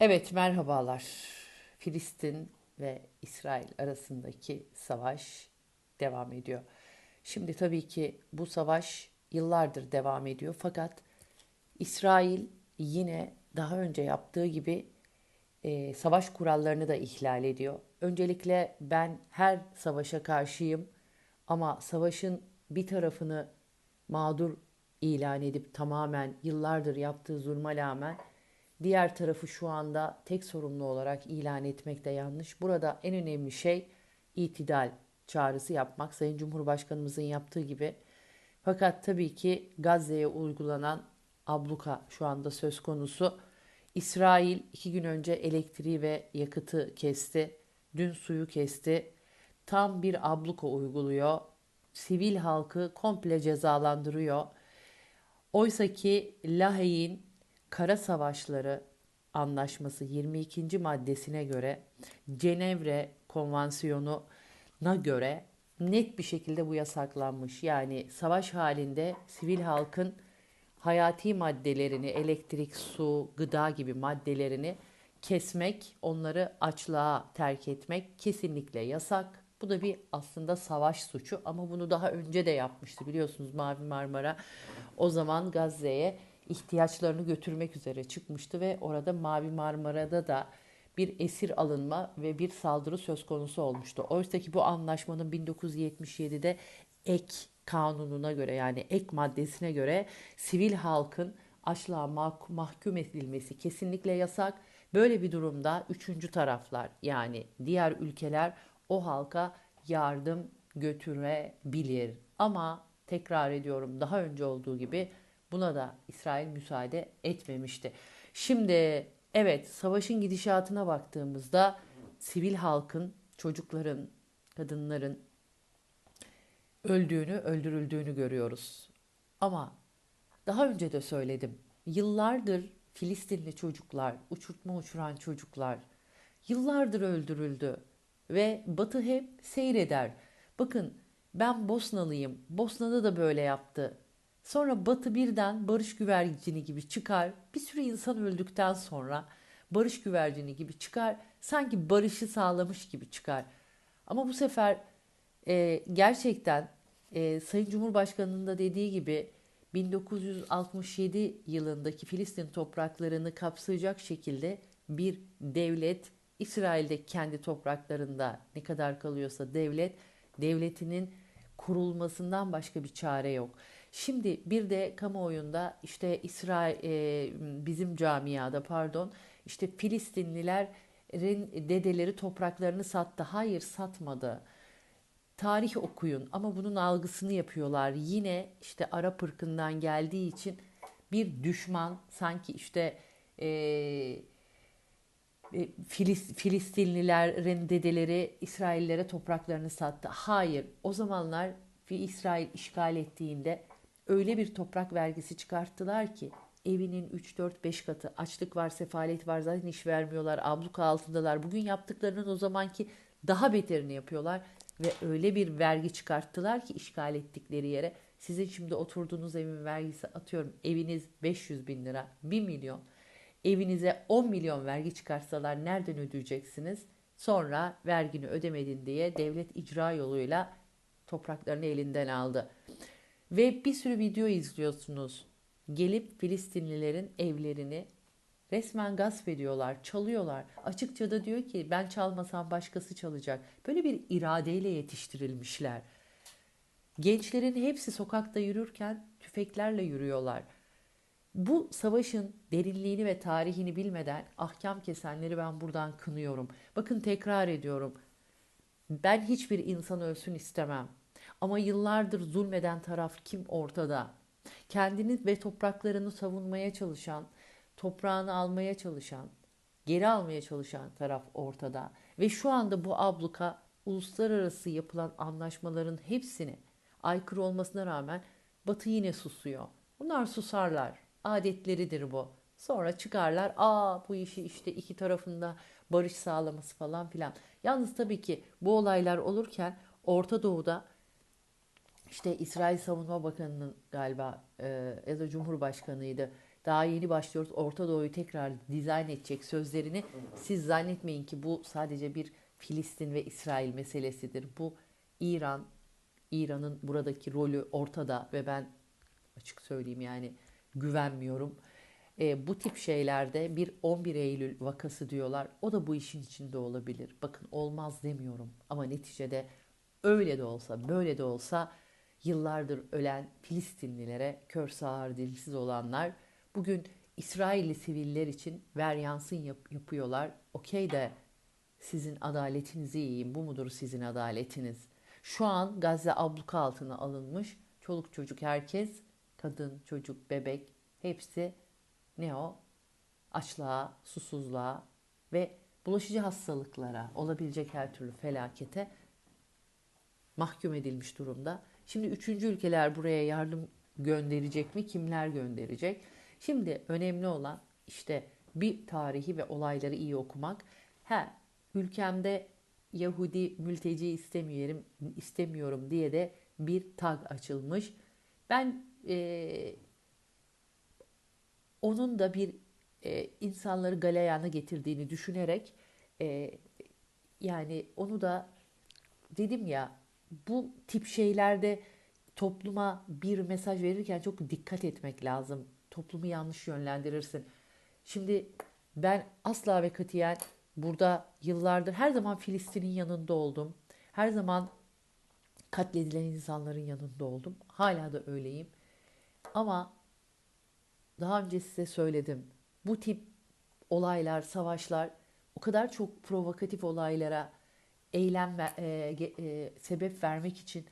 Evet, merhabalar. Filistin ve İsrail arasındaki savaş devam ediyor. Şimdi tabii ki bu savaş yıllardır devam ediyor. Fakat İsrail yine daha önce yaptığı gibi e, savaş kurallarını da ihlal ediyor. Öncelikle ben her savaşa karşıyım ama savaşın bir tarafını mağdur ilan edip tamamen yıllardır yaptığı zulme rağmen diğer tarafı şu anda tek sorumlu olarak ilan etmek de yanlış. Burada en önemli şey itidal çağrısı yapmak. Sayın Cumhurbaşkanımızın yaptığı gibi. Fakat tabii ki Gazze'ye uygulanan abluka şu anda söz konusu. İsrail iki gün önce elektriği ve yakıtı kesti. Dün suyu kesti. Tam bir abluka uyguluyor. Sivil halkı komple cezalandırıyor. Oysa ki Lahey'in Kara Savaşları Anlaşması 22. maddesine göre Cenevre Konvansiyonu'na göre net bir şekilde bu yasaklanmış. Yani savaş halinde sivil halkın hayati maddelerini, elektrik, su, gıda gibi maddelerini kesmek, onları açlığa terk etmek kesinlikle yasak. Bu da bir aslında savaş suçu ama bunu daha önce de yapmıştı biliyorsunuz Mavi Marmara. O zaman Gazze'ye ihtiyaçlarını götürmek üzere çıkmıştı ve orada Mavi Marmara'da da bir esir alınma ve bir saldırı söz konusu olmuştu. Oysa ki bu anlaşmanın 1977'de ek kanununa göre yani ek maddesine göre sivil halkın açlığa mahkum edilmesi kesinlikle yasak. Böyle bir durumda üçüncü taraflar yani diğer ülkeler o halka yardım götürebilir. Ama tekrar ediyorum daha önce olduğu gibi buna da İsrail müsaade etmemişti. Şimdi evet savaşın gidişatına baktığımızda sivil halkın, çocukların, kadınların öldüğünü, öldürüldüğünü görüyoruz. Ama daha önce de söyledim. Yıllardır Filistinli çocuklar, uçurtma uçuran çocuklar yıllardır öldürüldü ve Batı hep seyreder. Bakın ben Bosnalıyım. Bosna'da da böyle yaptı. Sonra Batı birden barış güvercini gibi çıkar. Bir sürü insan öldükten sonra barış güvercini gibi çıkar. Sanki barışı sağlamış gibi çıkar. Ama bu sefer e, gerçekten e, Sayın Cumhurbaşkanı'nın da dediği gibi 1967 yılındaki Filistin topraklarını kapsayacak şekilde bir devlet İsrail'de kendi topraklarında ne kadar kalıyorsa devlet devletinin kurulmasından başka bir çare yok. Şimdi bir de kamuoyunda işte İsrail e, bizim camiada pardon işte Filistinlilerin dedeleri topraklarını sattı. Hayır satmadı. Tarih okuyun ama bunun algısını yapıyorlar. Yine işte Arap ırkından geldiği için bir düşman sanki işte e, e Filistinlilerin dedeleri İsraillere topraklarını sattı. Hayır o zamanlar İsrail işgal ettiğinde öyle bir toprak vergisi çıkarttılar ki evinin 3-4-5 katı açlık var, sefalet var zaten iş vermiyorlar, abluka altındalar. Bugün yaptıklarının o zamanki daha beterini yapıyorlar ve öyle bir vergi çıkarttılar ki işgal ettikleri yere sizin şimdi oturduğunuz evin vergisi atıyorum eviniz 500 bin lira 1 milyon evinize 10 milyon vergi çıkarsalar nereden ödeyeceksiniz? Sonra vergini ödemedin diye devlet icra yoluyla topraklarını elinden aldı. Ve bir sürü video izliyorsunuz. Gelip Filistinlilerin evlerini resmen gasp ediyorlar, çalıyorlar. Açıkça da diyor ki ben çalmasam başkası çalacak. Böyle bir iradeyle yetiştirilmişler. Gençlerin hepsi sokakta yürürken tüfeklerle yürüyorlar. Bu savaşın derinliğini ve tarihini bilmeden ahkam kesenleri ben buradan kınıyorum. Bakın tekrar ediyorum. Ben hiçbir insan ölsün istemem. Ama yıllardır zulmeden taraf kim ortada? Kendini ve topraklarını savunmaya çalışan, toprağını almaya çalışan, geri almaya çalışan taraf ortada. Ve şu anda bu abluka uluslararası yapılan anlaşmaların hepsini aykırı olmasına rağmen Batı yine susuyor. Bunlar susarlar. Adetleridir bu. Sonra çıkarlar. Aa bu işi işte iki tarafında barış sağlaması falan filan. Yalnız tabii ki bu olaylar olurken Orta Doğu'da işte İsrail Savunma Bakanı'nın galiba e, ya da Cumhurbaşkanıydı Daha yeni başlıyoruz. Orta Doğu'yu tekrar dizayn edecek sözlerini siz zannetmeyin ki bu sadece bir Filistin ve İsrail meselesidir. Bu İran, İran'ın buradaki rolü ortada ve ben açık söyleyeyim yani güvenmiyorum. E, bu tip şeylerde bir 11 Eylül vakası diyorlar. O da bu işin içinde olabilir. Bakın olmaz demiyorum ama neticede öyle de olsa böyle de olsa yıllardır ölen Filistinlilere kör sağır dilsiz olanlar bugün İsrailli siviller için veryansın yap- yapıyorlar. Okey de sizin adaletinizi yiyeyim. Bu mudur sizin adaletiniz? Şu an Gazze abluka altına alınmış. Çoluk çocuk herkes, kadın, çocuk, bebek hepsi ne o? Açlığa, susuzluğa ve bulaşıcı hastalıklara, olabilecek her türlü felakete mahkum edilmiş durumda. Şimdi üçüncü ülkeler buraya yardım gönderecek mi? Kimler gönderecek? Şimdi önemli olan işte bir tarihi ve olayları iyi okumak. Ha, ülkemde Yahudi mülteci istemiyorum, istemiyorum diye de bir tag açılmış. Ben e, onun da bir e, insanları galeyana getirdiğini düşünerek e, yani onu da dedim ya bu tip şeylerde topluma bir mesaj verirken çok dikkat etmek lazım. Toplumu yanlış yönlendirirsin. Şimdi ben asla ve katiyen burada yıllardır her zaman Filistin'in yanında oldum. Her zaman katledilen insanların yanında oldum. Hala da öyleyim. Ama daha önce size söyledim. Bu tip olaylar, savaşlar o kadar çok provokatif olaylara eylem ve- e, e, sebep vermek için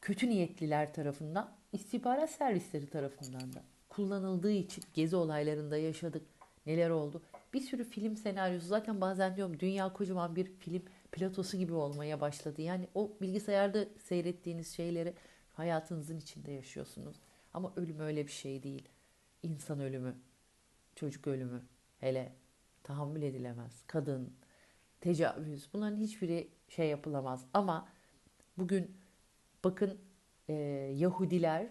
kötü niyetliler tarafından, istihbarat servisleri tarafından da kullanıldığı için gezi olaylarında yaşadık. Neler oldu? Bir sürü film senaryosu zaten bazen diyorum dünya kocaman bir film platosu gibi olmaya başladı. Yani o bilgisayarda seyrettiğiniz şeyleri hayatınızın içinde yaşıyorsunuz. Ama ölüm öyle bir şey değil. İnsan ölümü, çocuk ölümü hele tahammül edilemez. Kadın, tecavüz bunların hiçbiri şey yapılamaz. Ama bugün bakın e, Yahudiler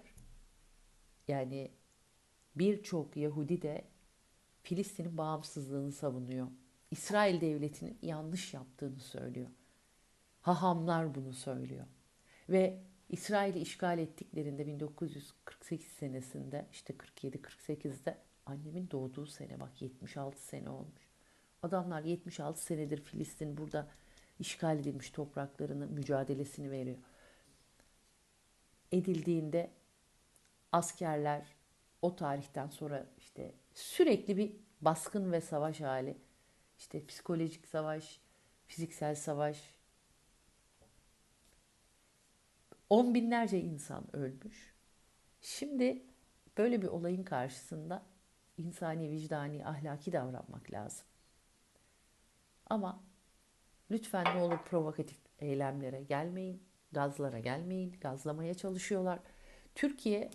yani birçok Yahudi de Filistin'in bağımsızlığını savunuyor. İsrail devletinin yanlış yaptığını söylüyor. Hahamlar bunu söylüyor. Ve İsrail'i işgal ettiklerinde 1948 senesinde işte 47-48'de annemin doğduğu sene bak 76 sene olmuş. Adamlar 76 senedir Filistin burada işgal edilmiş topraklarını mücadelesini veriyor. Edildiğinde askerler o tarihten sonra işte sürekli bir baskın ve savaş hali. İşte psikolojik savaş, fiziksel savaş. On binlerce insan ölmüş. Şimdi böyle bir olayın karşısında insani, vicdani, ahlaki davranmak lazım. Ama lütfen ne olur provokatif eylemlere gelmeyin, gazlara gelmeyin, gazlamaya çalışıyorlar. Türkiye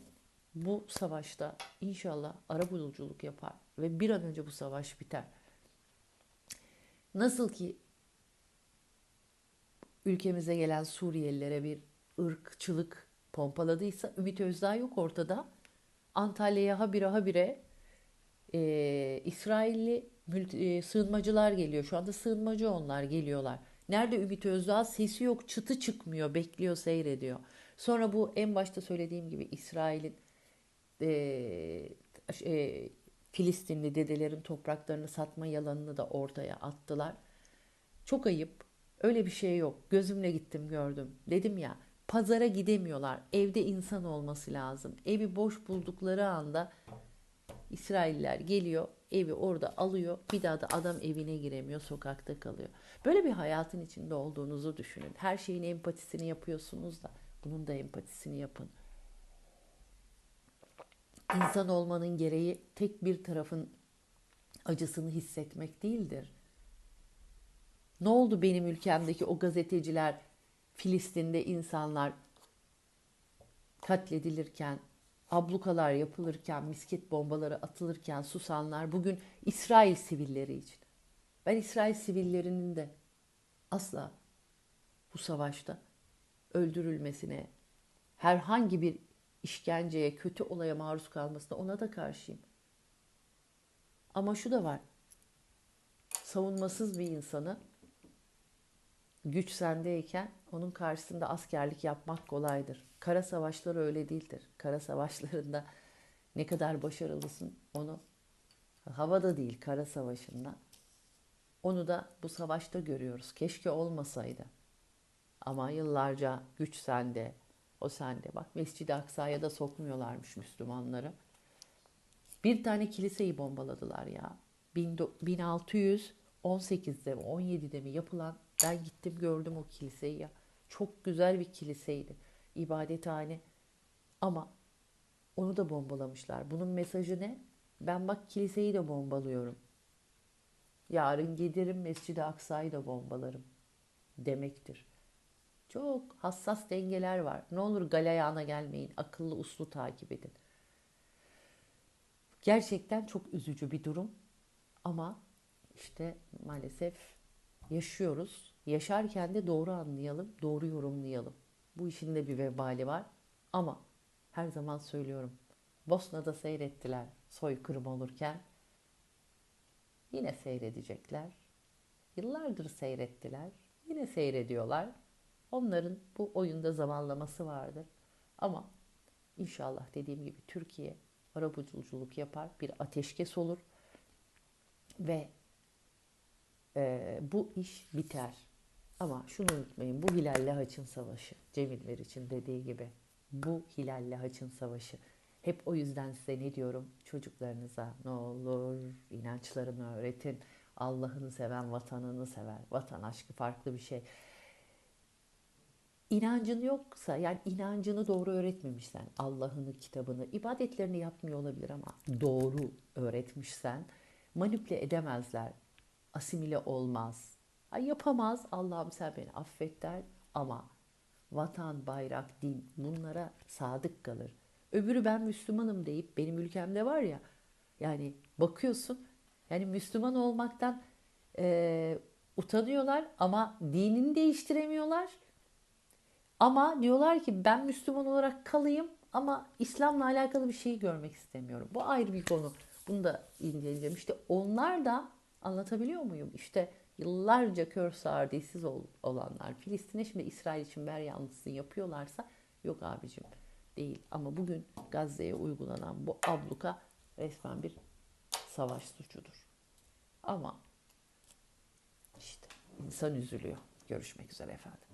bu savaşta inşallah arabuluculuk yapar ve bir an önce bu savaş biter. Nasıl ki ülkemize gelen Suriyelilere bir ırkçılık pompaladıysa Ümit Özdağ yok ortada. Antalya'ya habire habire e, İsrailli mülti- e, sığınmacılar geliyor. Şu anda sığınmacı onlar geliyorlar. Nerede Ümit Özdağ? Sesi yok, çıtı çıkmıyor, bekliyor, seyrediyor. Sonra bu en başta söylediğim gibi İsrail'in e, e, Filistinli dedelerin topraklarını satma yalanını da ortaya attılar. Çok ayıp. Öyle bir şey yok. Gözümle gittim gördüm. Dedim ya pazara gidemiyorlar. Evde insan olması lazım. Evi boş buldukları anda İsrailler geliyor, evi orada alıyor. Bir daha da adam evine giremiyor, sokakta kalıyor. Böyle bir hayatın içinde olduğunuzu düşünün. Her şeyin empatisini yapıyorsunuz da bunun da empatisini yapın. İnsan olmanın gereği tek bir tarafın acısını hissetmek değildir. Ne oldu benim ülkemdeki o gazeteciler, Filistin'de insanlar katledilirken, ablukalar yapılırken, misket bombaları atılırken susanlar bugün İsrail sivilleri için. Ben İsrail sivillerinin de asla bu savaşta öldürülmesine, herhangi bir işkenceye, kötü olaya maruz kalmasına ona da karşıyım. Ama şu da var. Savunmasız bir insanı güç sendeyken onun karşısında askerlik yapmak kolaydır. Kara savaşları öyle değildir. Kara savaşlarında ne kadar başarılısın onu havada değil kara savaşında. Onu da bu savaşta görüyoruz. Keşke olmasaydı. Ama yıllarca güç sende, o sende. Bak Mescid-i Aksa'ya da sokmuyorlarmış Müslümanları. Bir tane kiliseyi bombaladılar ya. 1618'de mi 17'de mi yapılan ben gittim gördüm o kiliseyi ya. Çok güzel bir kiliseydi. İbadethane. Ama onu da bombalamışlar. Bunun mesajı ne? Ben bak kiliseyi de bombalıyorum. Yarın giderim Mescid-i Aksa'yı da bombalarım demektir. Çok hassas dengeler var. Ne olur galeyana gelmeyin. Akıllı uslu takip edin. Gerçekten çok üzücü bir durum. Ama işte maalesef yaşıyoruz. Yaşarken de doğru anlayalım, doğru yorumlayalım. Bu işin de bir vebali var. Ama her zaman söylüyorum. Bosna'da seyrettiler soykırım olurken. Yine seyredecekler. Yıllardır seyrettiler. Yine seyrediyorlar. Onların bu oyunda zamanlaması vardır. Ama inşallah dediğim gibi Türkiye arabuluculuk yapar, bir ateşkes olur ve e, bu iş biter. Ama şunu unutmayın, bu Hilal'le Haç'ın savaşı, Cemiller için dediği gibi, bu Hilal'le Haç'ın savaşı. Hep o yüzden size ne diyorum? Çocuklarınıza ne olur inançlarını öğretin. Allah'ını seven vatanını sever. Vatan aşkı farklı bir şey. İnancın yoksa yani inancını doğru öğretmemişsen, Allah'ını, kitabını, ibadetlerini yapmıyor olabilir ama doğru öğretmişsen manipüle edemezler. Asimile olmaz. Ay yapamaz. Allah'ım sen beni affet der ama vatan, bayrak, din bunlara sadık kalır. Öbürü ben Müslümanım deyip benim ülkemde var ya yani bakıyorsun yani Müslüman olmaktan e, utanıyorlar ama dinini değiştiremiyorlar. Ama diyorlar ki ben Müslüman olarak kalayım ama İslam'la alakalı bir şeyi görmek istemiyorum. Bu ayrı bir konu. Bunu da inceleyeceğim. İşte onlar da anlatabiliyor muyum? İşte yıllarca kör sağır dilsiz olanlar Filistin'e şimdi İsrail için ber yanlısını yapıyorlarsa yok abicim değil. Ama bugün Gazze'ye uygulanan bu abluka resmen bir savaş suçudur. Ama işte insan üzülüyor. Görüşmek üzere efendim.